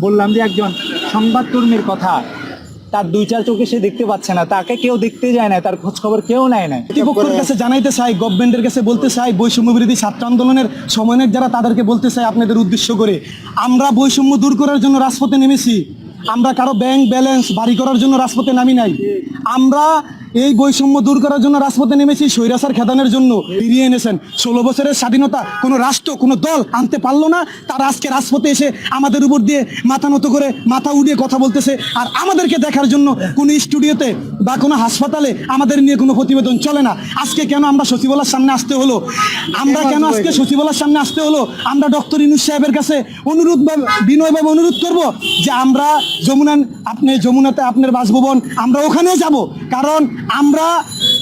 বললাম যে একজন সংবাদকর্মীর কথা তার দুই চার চোখে সে দেখতে পাচ্ছে না তাকে কেউ দেখতে যায় না তার খোঁজ খবর কেউ নেয় না। কর্তৃপক্ষের কাছে জানাইতে চাই গভর্নমেন্টের কাছে বলতে চাই বৈষম্য বিরোধী ছাত্র আন্দোলনের সমন্বয়ক যারা তাদেরকে বলতে চাই আপনাদের উদ্দেশ্য করে আমরা বৈষম্য দূর করার জন্য রাজপথে নেমেছি আমরা কারও ব্যাংক ব্যালেন্স বাড়ি করার জন্য রাজপথে নামি নাই আমরা এই বৈষম্য দূর করার জন্য রাজপথে নেমেছি স্বৈরাচার খেদানের জন্য। ফিরিয়ে এনেছেন। ষোলো বছরের স্বাধীনতা কোনো রাষ্ট্র, কোনো দল আনতে পারল না। তারা আজকে রাজপথে এসে আমাদের উপর দিয়ে মাথা নত করে মাথা উড়িয়ে কথা বলতেছে। আর আমাদেরকে দেখার জন্য কোনো স্টুডিওতে বা কোনো হাসপাতালে আমাদের নিয়ে কোনো প্রতিবেদন চলে না। আজকে কেন আমরা সচিবালয়ের সামনে আসতে হলো? আমরা কেন আজকে সচিবালয়ের সামনে আসতে হলো? আমরা ডক্টর ইনুস সাহেবের কাছে অনুরোধ বিনয়ভাবে অনুরোধ করব যে আমরা যমুনা আপনি যমুনাতে আপনার বাসভবন, আমরা ওখানে যাব। কারণ আমরা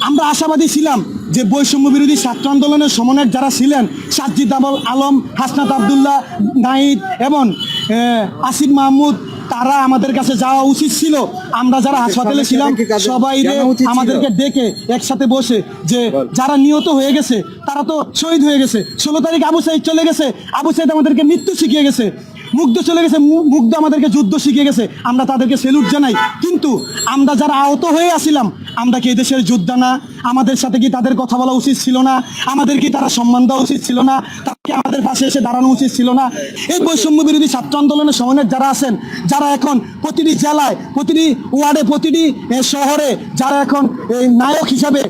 আমরা আশাবাদী ছিলাম যে বৈষম্য বিরোধী ছাত্র আন্দোলনের সমন্বয়ক যারা ছিলেন সাজ্জিদ আবল আলম হাসনাত আবদুল্লাহ নাইদ এবং আসিফ মাহমুদ তারা আমাদের কাছে যাওয়া উচিত ছিল। আমরা যারা হাসপাতালে ছিলাম সবাই আমাদেরকে ডেকে একসাথে বসে যে যারা নিহত হয়ে গেছে তারা তো শহীদ হয়ে গেছে। ষোলো তারিখ আবু সাইদ চলে গেছে আবু সাইদ আমাদেরকে মৃত্যু শিখিয়ে গেছে। মুগ্ধ চলে গেছে মুগ্ধ আমাদেরকে যুদ্ধ শিখিয়ে গেছে। আমরা তাদেরকে সেলুট জানাই। কিন্তু আমরা যারা আহত হয়ে আসিলাম আমরা কি দেশের যোদ্ধা না? আমাদের সাথে কি তাদের কথা বলা উচিত ছিল না? আমাদের কি তারা সম্মান দেওয়া উচিত ছিল না? তাকে আমাদের পাশে এসে দাঁড়ানো উচিত ছিল না? এই বৈষম্য বিরোধী ছাত্র আন্দোলনের সমন্বয়ের যারা আছেন, যারা এখন প্রতিটি জেলায়, প্রতিটি ওয়ার্ডে, প্রতিটি শহরে, যারা এখন এই নায়ক হিসাবে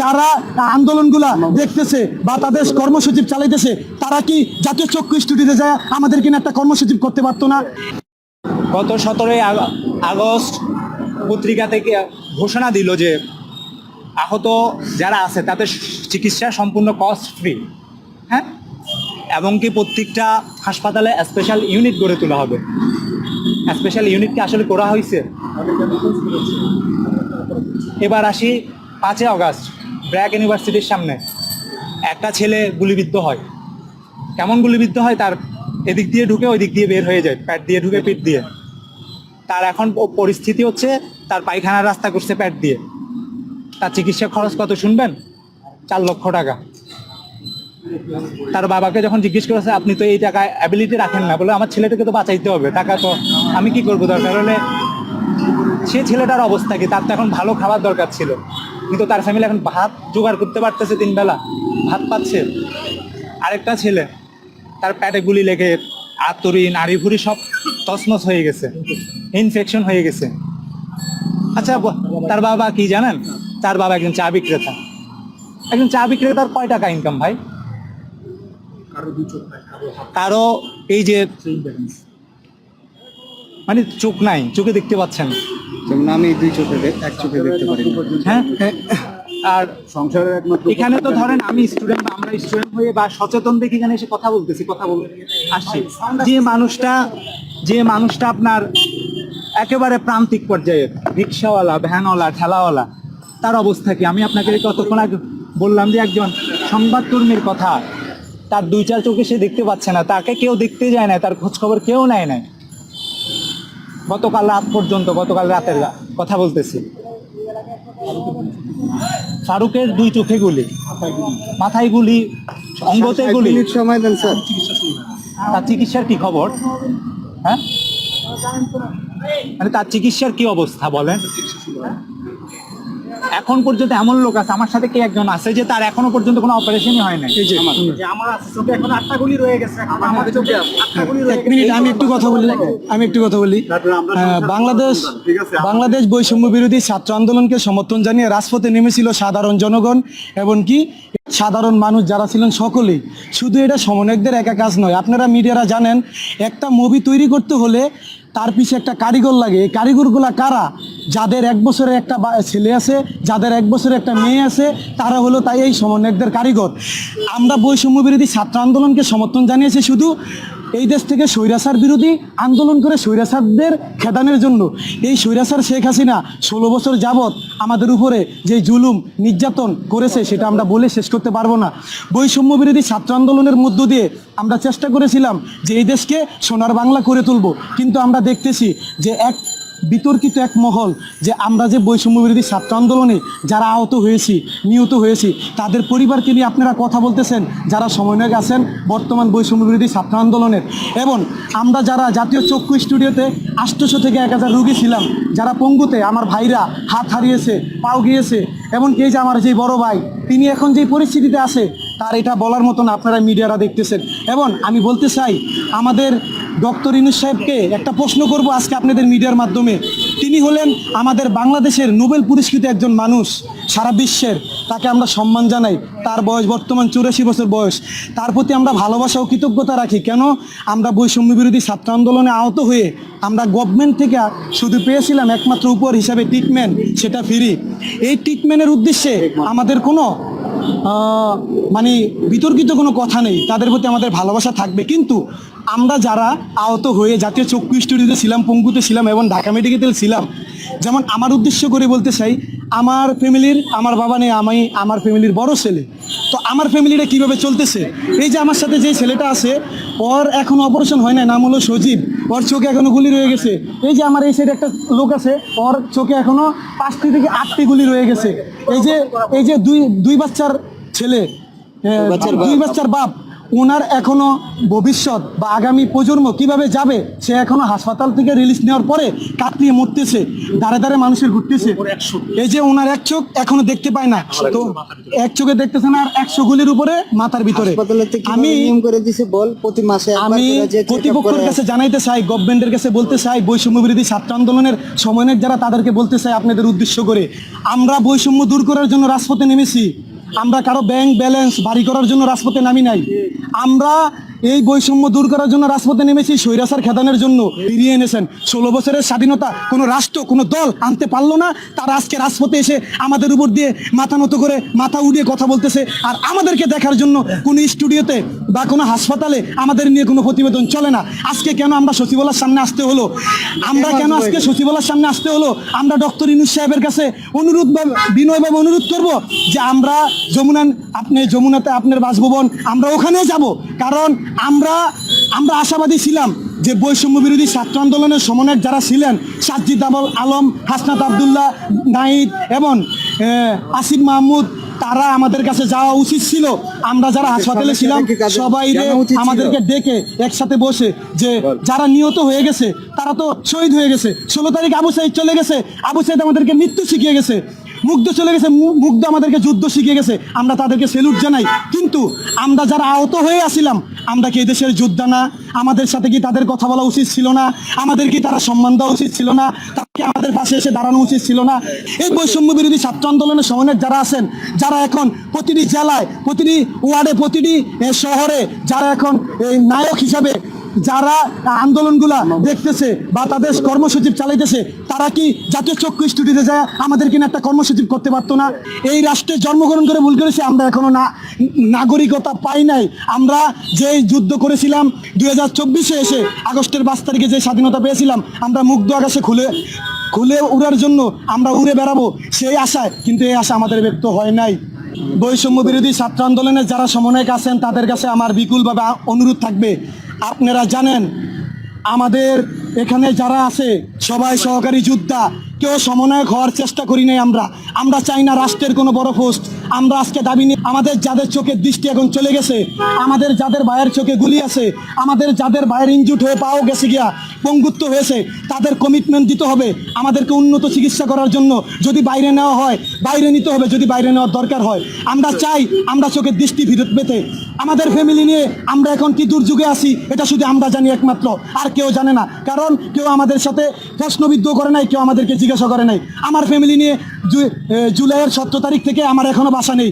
যারা আন্দোলনগুলা দেখতেছে বা তাদের কর্মসূচি চালাইতেছে, তারা কি জাতীয় চক্ষু স্টুডিওতে যায় আমাদের কিনা একটা কর্মসূচি করতে পারতো না? গত সতেরোই আগস্ট পত্রিকা থেকে ঘোষণা দিল যে আহত যারা আছে তাদের চিকিৎসা সম্পূর্ণ কস্ট ফ্রি হ্যাঁ? এবং কি প্রত্যেকটা হাসপাতালে স্পেশাল ইউনিট গড়ে তোলা হবে। স্পেশাল ইউনিট কি আসলে করা হয়েছে। এবার আসি পাঁচই আগস্ট, ব্র্যাক ইউনিভার্সিটির সামনে। একটা ছেলে গুলিবিদ্ধ হয়। কেমন গুলিবিদ্ধ হয় তার এদিক দিয়ে ঢুকে ওই দিক দিয়ে বের হয়ে যায় প্যাট দিয়ে ঢুকে পিঠ দিয়ে। তার এখন পরিস্থিতি হচ্ছে তার পায়খানার রাস্তা করছে প্যাট দিয়ে। তার চিকিৎসা খরচ কত শুনবেন? চার লক্ষ টাকা। তার বাবাকে যখন জিজ্ঞেস করেছে, আপনি তো এই টাকা অ্যাবিলিটি রাখেন না। বলে, আমার ছেলেটাকে তো বাঁচাইতে হবে। টাকা তো আমি কি করব দরকার? হলে সে ছেলেটার অবস্থা কি? তার তো এখন ভালো খাবার দরকার ছিল। কিন্তু তার ফ্যামিলি এখন ভাত জোগাড় করতে পারতেছে তিন বেলা। ভাত পাচ্ছে। আরেকটা ছেলে, তার পেটে গুলি লেগে আতরি নাড়ি ভুড়ি সব তসমস হয়ে গেছে। ইনফেকশন হয়ে গেছে। আচ্ছা তার বাবা কি জানেন? তার বাবা একজন চা বিক্রেতা। একজন চা বিক্রেতার কয় টাকা ইনকাম ভাই? কারও এই যে মানে চোখ নাই চোখে দেখতে পাচ্ছেন। আমি দুই চোখে এক চোখে দেখতে পারি। হ্যাঁ আর সংসারের একমাত্র এখানে তো ধরেন আমি স্টুডেন্ট বা আমরা স্টুডেন্ট হয়ে বা সচেতন দেখে এখানে এসে কথা বলতেছি কথা বল আসছি। যে মানুষটা যে মানুষটা আপনার একেবারে প্রান্তিক পর্যায়ে রিক্সাওয়ালা ভ্যানওয়ালা ঠেলাওয়ালা তার অবস্থা কি? আমি আপনাকে কতক্ষণ আগে বললাম যে একজন সংবাদকর্মীর কথা তার দুই চার চোখে সে দেখতে পাচ্ছে না তাকে কেউ দেখতে যায় না তার খোঁজখবর কেউ নেয় না। গতকাল রাত পর্যন্ত গতকাল রাতের কথা বলতেছি। ফারুকের দুই চোখে গুলি মাথায় গুলি অঙ্গতে গুলি। সময় দেন স্যার। তার চিকিৎসার কি খবর? হ্যাঁ? মানে তার চিকিৎসার কি অবস্থা বলেন? এখন পর্যন্ত এমন লোক আছে আমার সাথে কে একজন আছে যে তার এখনও পর্যন্ত কোনো অপারেশনই হয় না এই যে আমার চোখে এখন আটটা গুলি রয়ে গেছে। চোখে আটটা গুলি রয়ে এক মিনিট আমি একটু কথা বলি। আমি একটু কথা বলি। হ্যাঁ, বাংলাদেশ বাংলাদেশ বৈষম্য বিরোধী ছাত্র আন্দোলনকে সমর্থন জানিয়ে রাজপথে নেমেছিল সাধারণ জনগণ এবং কি? সাধারণ মানুষ যারা ছিলেন সকলেই। শুধু এটা সমন্বয়কদের একা কাজ নয় আপনারা মিডিয়ারা জানেন একটা মুভি তৈরি করতে হলে তার পিছে একটা কারিগর লাগে। এই কারিগরগুলা কারা? যাদের এক বছরের একটা ছেলে আছে, যাদের এক বছরের একটা মেয়ে আছে, তারা হলো তাই এই সমন্বয়কদের কারিগর। আমরা বৈষম্য বিরোধী ছাত্র আন্দোলনকে সমর্থন জানিয়েছি শুধু। এই দেশ থেকে স্বৈরাচার বিরোধী আন্দোলন করে স্বৈরাচারদের খেদানের জন্য। এই স্বৈরাচার শেখ হাসিনা ষোলো বছর যাবৎ আমাদের উপরে যে জুলুম, নির্যাতন করেছে, সেটা আমরা বলে শেষ করতে পারব না। বৈষম্য বিরোধী ছাত্র আন্দোলনের মধ্য দিয়ে আমরা চেষ্টা করেছিলাম যে এই দেশকে সোনার বাংলা করে তুলব। কিন্তু আমরা দেখতেছি যে এক বিতর্কিত এক মহল যে আমরা যে বৈষম্য বিরোধী ছাত্র আন্দোলনে যারা আহত হয়েছি, নিহত হয়েছি, তাদের পরিবারকে নিয়ে আপনারা কথা বলতেছেন, যারা সমন্বয়ক আছেন বর্তমান বৈষম্য বিরোধী ছাত্র আন্দোলনের। এবং আমরা যারা জাতীয় চক্ষু স্টুডিওতে আষ্টশো থেকে এক হাজার রুগী ছিলাম, যারা পঙ্গুতে আমার ভাইরা হাত হারিয়েছে, পাও গিয়েছে, এমনকি এই যে আমার যে বড় ভাই, তিনি এখন যে পরিস্থিতিতে আছে, তার এটা বলার মতন আপনারা মিডিয়ারা দেখতেছেন। এবং আমি বলতে চাই, আমাদের ডক্টর ইনুস সাহেবকে একটা প্রশ্ন করব আজকে আপনাদের মিডিয়ার মাধ্যমে। তিনি হলেন আমাদের বাংলাদেশের নোবেল পুরস্কৃত একজন মানুষ সারা বিশ্বের। তাকে আমরা সম্মান জানাই। তার বয়স বর্তমান চুরাশি বছর বয়স। তার প্রতি আমরা ভালোবাসা ও কৃতজ্ঞতা রাখি। কেন? আমরা বৈষম্য বিরোধী ছাত্র আন্দোলনে আহত হয়ে আমরা গভর্নমেন্ট থেকে শুধু পেয়েছিলাম একমাত্র উপর হিসাবে ট্রিটমেন্ট সেটা ফ্রি এই ট্রিটমেন্টের উদ্দেশ্যে আমাদের কোনো মানে বিতর্কিত কোনো কথা নেই। তাদের প্রতি আমাদের ভালোবাসা থাকবে। কিন্তু আমরা যারা আহত হয়ে জাতীয় চক্ষু স্টুডিওতে ছিলাম, পঙ্গুতে ছিলাম এবং ঢাকা মেডিকেল ছিলাম, যেমন আমার উদ্দেশ্য করে বলতে চাই আমার ফ্যামিলির আমার বাবা নেই আমি আমার ফ্যামিলির বড় ছেলে। তো আমার ফ্যামিলিটা কীভাবে চলতেছে? এই যে আমার সাথে যে ছেলেটা আছে ওর এখন অপারেশন হয় না নাম হলো সজীব। ওর চোখে এখনও গুলি রয়ে গেছে। এই যে আমার এই সাইডে একটা লোক আছে ওর চোখে এখনও পাঁচটি থেকে আটটি গুলি রয়ে গেছে। এই যে এই যে দুই দুই বাচ্চার ছেলে দুই বাচ্চার বাপ। ওনার এখনও ভবিষ্যৎ বা আগামী প্রজন্ম কীভাবে যাবে সে এখনও হাসপাতাল থেকে রিলিজ নেওয়ার পরে কাটিয়ে মরতেছে দাঁড়ে দাঁড়ে মানুষের ঘুরতেছে। এই যে ওনার এক চোখ এখনও দেখতে পায় না। তো এক চোখে দেখতেছে না আর একশো গুলির উপরে মাথার ভিতরে। আমি আমি করে দিছে বল প্রতি মাসে আমি কর্তৃপক্ষের কাছে জানাইতে চাই গভর্নমেন্টের কাছে বলতে চাই বৈষম্য বিরোধী ছাত্র আন্দোলনের সমন্বয়ক যারা তাদেরকে বলতে চাই আপনাদের উদ্দেশ্য করে। আমরা বৈষম্য দূর করার জন্য রাজপথে নেমেছি। আমরা কারও ব্যাংক ব্যালেন্স বাড়ি করার জন্য রাজপথে নামি নাই। আমরা এই বৈষম্য দূর করার জন্য রাজপথে নেমেছি স্বৈরাচার খেদানোর জন্য। ফিরিয়ে এনেছেন। ষোলো বছরের স্বাধীনতা কোনো রাষ্ট্র কোনো দল আনতে পারল না। তারা আজকে রাজপথে এসে আমাদের উপর দিয়ে মাথা নত করে মাথা উড়িয়ে কথা বলতেছে। আর আমাদেরকে দেখার জন্য কোনো স্টুডিওতে বা কোনো হাসপাতালে আমাদের নিয়ে কোনো প্রতিবেদন চলে না। আজকে কেন আমরা সচিবালয়ের সামনে আসতে হলো? আমরা কেন আজকে সচিবালয়ের সামনে আসতে হলো? আমরা ডক্টর ইনুস সাহেবের কাছে অনুরোধ বিনয়ভাবে অনুরোধ করব যে আমরা যমুনা আপনি যমুনাতে আপনার বাসভবন আমরা ওখানে যাব। কারণ আমরা আমরা আশাবাদী ছিলাম যে বৈষম্য বিরোধী ছাত্র আন্দোলনের সমন্বয়ক যারা ছিলেন সাজ্জিদ আবল আলম হাসনাত আবদুল্লাহ নাইদ এবং আসিফ মাহমুদ তারা আমাদের কাছে যাওয়া উচিত ছিল। আমরা যারা হাসপাতালে ছিলাম সবাই। আমাদেরকে ডেকে একসাথে বসে যে যারা নিহত হয়ে গেছে তারা তো শহীদ হয়ে গেছে। ষোলো তারিখ আবু সাইদ চলে গেছে আবু সাইদ আমাদেরকে মৃত্যু শিখিয়ে গেছে। মুগ্ধ চলে গেছে মুগ্ধ আমাদেরকে যুদ্ধ শিখে গেছে। আমরা তাদেরকে সেলুট জানাই। কিন্তু আমরা যারা আহত হয়ে আসিলাম আমরা কি দেশের যোদ্ধা না? আমাদের সাথে কি তাদের কথা বলা উচিত ছিল না? আমাদের কি তারা সম্মান দেওয়া উচিত ছিল না? তাকে আমাদের পাশে এসে দাঁড়ানো উচিত ছিল না? এই বৈষম্য বিরোধী ছাত্র আন্দোলনের সমন্বয়ক যারা আছেন, যারা এখন প্রতিটি জেলায়, প্রতিটি ওয়ার্ডে, প্রতিটি শহরে, যারা এখন এই নায়ক হিসাবে যারা আন্দোলনগুলা দেখতেছে বা তাদের কর্মসূচি চালাইতেছে, তারা কি জাতীয় চক্ষু স্টুডিওতে যায় আমাদের কিনা একটা কর্মসূচি করতে পারতো না? এই রাষ্ট্রে জন্মগ্রহণ করে ভুল করেছি আমরা এখনও না, নাগরিকতা পাই নাই। আমরা যে যুদ্ধ করেছিলাম দুই হাজার চব্বিশে এসে, আগস্টের পাঁচ তারিখে যে স্বাধীনতা পেয়েছিলাম, আমরা মুগ্ধ আকাশে খুলে খুলে উড়ার জন্য আমরা উড়ে বেড়াবো সেই আশায়, কিন্তু এই আশা আমাদের ব্যক্ত হয় নাই। বৈষম্য বিরোধী ছাত্র আন্দোলনের যারা সমন্বয়ক আছেন, তাদের কাছে আমার বিপুলভাবে অনুরোধ থাকবে আপনারা জানেন, আমাদের এখানে যারা আছে, সবাই সহকারী যোদ্ধা। কেউ সমন্বয়ক হওয়ার চেষ্টা করি নাই আমরা। আমরা চাই না রাষ্ট্রের কোনো বড় পোস্ট। আমরা আজকে দাবি নিয়ে আমাদের যাদের চোখের দৃষ্টি এখন চলে গেছে, আমাদের যাদের ভাইয়ের চোখে গুলি আছে, আমাদের যাদের ভাইয়ের ইনজুট হয়ে পাও গেছে গিয়া, পঙ্গুত্ব হয়েছে, তাদের কমিটমেন্ট দিতে হবে। আমাদেরকে উন্নত চিকিৎসা করার জন্য যদি বাইরে নেওয়া হয়, বাইরে নিতে হবে যদি বাইরে নেওয়ার দরকার হয়। আমরা চাই আমরা চোখের দৃষ্টি ফিরত পেতে। আমাদের ফ্যামিলি নিয়ে আমরা এখন কি দুর্যোগে আছি, এটা শুধু আমরা জানি একমাত্র, আর কেউ জানে না। কারণ কেউ আমাদের সাথে প্রশ্নবিদ্ধ করে নাই, কেউ আমাদেরকে জিজ্ঞাসা করে নাই। আমার ফ্যামিলি নিয়ে জুলাইয়ের সতেরো তারিখ থেকে আমার এখনও বাসা নেই।